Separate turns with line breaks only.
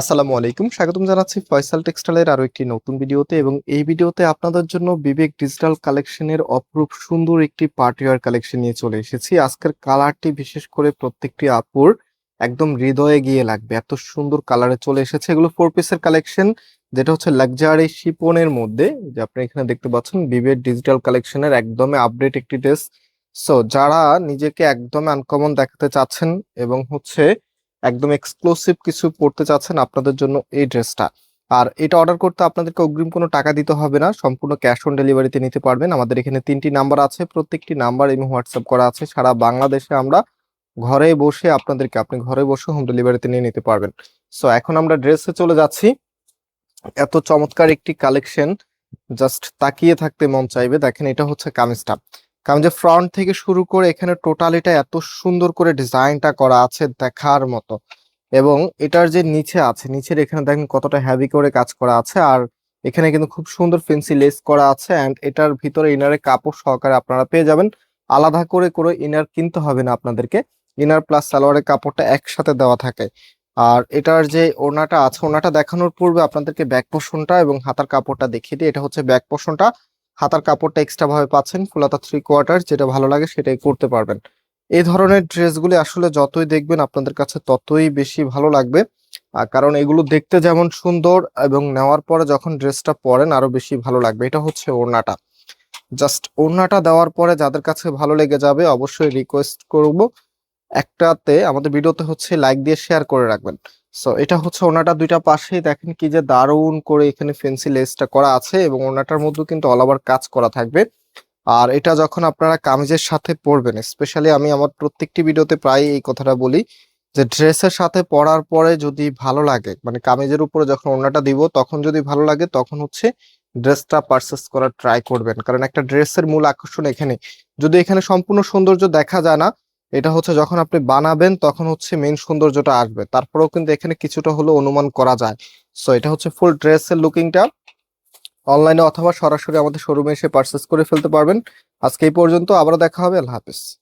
আসসালামু আলাইকুম। স্বাগতম জানাচ্ছি ফয়সাল টেক্সটাইলের আরও একটি নতুন ভিডিওতে এবং এই ভিডিওতে আপনাদের জন্য বিবেক ডিজিটাল কালেকশনের অপরূপ সুন্দর একটি পার্টিওয়ার কালেকশন নিয়ে চলে এসেছি। আজকের কালারটি বিশেষ করে প্রত্যেকটি আপুর একদম হৃদয়ে গিয়ে লাগবে। এত সুন্দর কালারে চলে এসেছে। এগুলো ফোর পিসের কালেকশন, যেটা হচ্ছে লাক্সারি শিপনের মধ্যে, যে আপনি এখানে দেখতে পাচ্ছেন বিবেক ডিজিটাল কালেকশনের একদমই আপডেট একটি ড্রেস সো যারা নিজেকে একদম আনকমন দেখাতে চাচ্ছেন এবং হচ্ছে একদম এক্সক্লুসিভ কিছু পড়তে চাচ্ছেন আপনাদের জন্য এই ড্রেসটা। আর এটা অর্ডার করতে আপনাদেরকে অগ্রিম কোনো টাকা দিতে হবে না, সম্পূর্ণ ক্যাশ অন ডেলিভারিতে নিতে পারবেন। আমাদের এখানে তিনটি নাম্বার আছে, প্রত্যেকটি নাম্বার এমনি হোয়াটসঅ্যাপ করা আছে। সারা বাংলাদেশে আমরা ঘরে বসে আপনাদেরকে, আপনি ঘরে বসে হোম ডেলিভারিতে নিয়ে নিতে পারবেন। সো এখন আমরা ড্রেসে চলে যাচ্ছি। এত চমৎকার একটি কালেকশন জাস্ট তাকিয়ে থাকতে মন চাইবে। দেখেন, এটা হচ্ছে কামিজটা। কামিজের ফ্রন্ট থেকে শুরু করে এখানে টোটালিটা এত সুন্দর করে ডিজাইনটা করা আছে দেখার মতো। এবং এটার যে নিচে আছে, নিচের এখানে দেখেন কতটা হেভি করে কাজ করা আছে, আর এখানে কিন্তু খুব সুন্দর ফেন্সি লেস করা আছে অ্যান্ড এটার ভিতরে ইনারে কাপড় সহকারে আপনারা পেয়ে যাবেন। আলাদা করে করে ইনার কিনতে হবে না আপনাদেরকে ইনার প্লাস সালোয়ারের কাপড়টা একসাথে দেওয়া থাকে। আর এটার যে ওড়নাটা আছে, ওড়নাটা দেখানোর পূর্বে আপনাদেরকে ব্যাক পোর্শনটা এবং হাতার কাপড়টা দেখিয়ে দিই। এটা হচ্ছে ব্যাক পোর্শনটা হাতার কাপড়টা এক্সট্রা ভাবে পাচ্ছেন, ফুলাতা থ্রি কোয়ার্টার যেটা ভালো লাগে সেটাই করতে পারবেন। এই ধরনের ড্রেসগুলি আসলে যতই দেখবেন আপনাদের কাছে ততই বেশি ভালো লাগবে। কারণ এগুলো দেখতে যেমন সুন্দর এবং নেওয়ার পরে যখন ড্রেসটা পরেন আরও বেশি ভালো লাগবে। এটা হচ্ছে ওড়নাটা। জাস্ট ওড়নাটা দেওয়ার পরে যাদের কাছে ভালো লেগে যাবে, অবশ্যই রিকোয়েস্ট করব। একটাতে আমাদের ভিডিওতে হচ্ছে লাইক দিয়ে শেয়ার করে রাখবেন। সো এটা হচ্ছে ওনাটা দুইটা পাশেই দেখেন কি যে দারুণ করে এখানে ফেন্সি লেসটা করা আছে এবং ওনাটার মধ্যে কিন্তু অল ওভার কাজ করা থাকবে। আর এটা যখন আপনারা কামিজের সাথে পরবেন স্পেশালি আমি আমার প্রত্যেকটি ভিডিওতে প্রায় এই কথাটা বলি যে ড্রেসের সাথে পরার পরে যদি ভালো লাগে মানে কামিজের উপরে যখন ওড়নাটা দিব, তখন যদি ভালো লাগে, তখন হচ্ছে ড্রেসটা পারচেস করার ট্রাই করবেন। কারণ একটা ড্রেসের মূল আকর্ষণ এখানে যদি এখানে সম্পূর্ণ সৌন্দর্য দেখা যায় না এটা হচ্ছে যখন আপনি বানাবেন, তখন হচ্ছে মেন সৌন্দর্যটা আসবে। তারপরেও কিন্তু এখানে কিছুটা হলো অনুমান করা যায়। সো এটা হচ্ছে ফুল ড্রেসের লুকিংটা অনলাইনে অথবা সরাসরি আমাদের শোরুমে এসে পারচেস করে ফেলতে পারবেন। আজকে এই পর্যন্ত, আবারও দেখা হবে। আল্লাহ হাফিজ।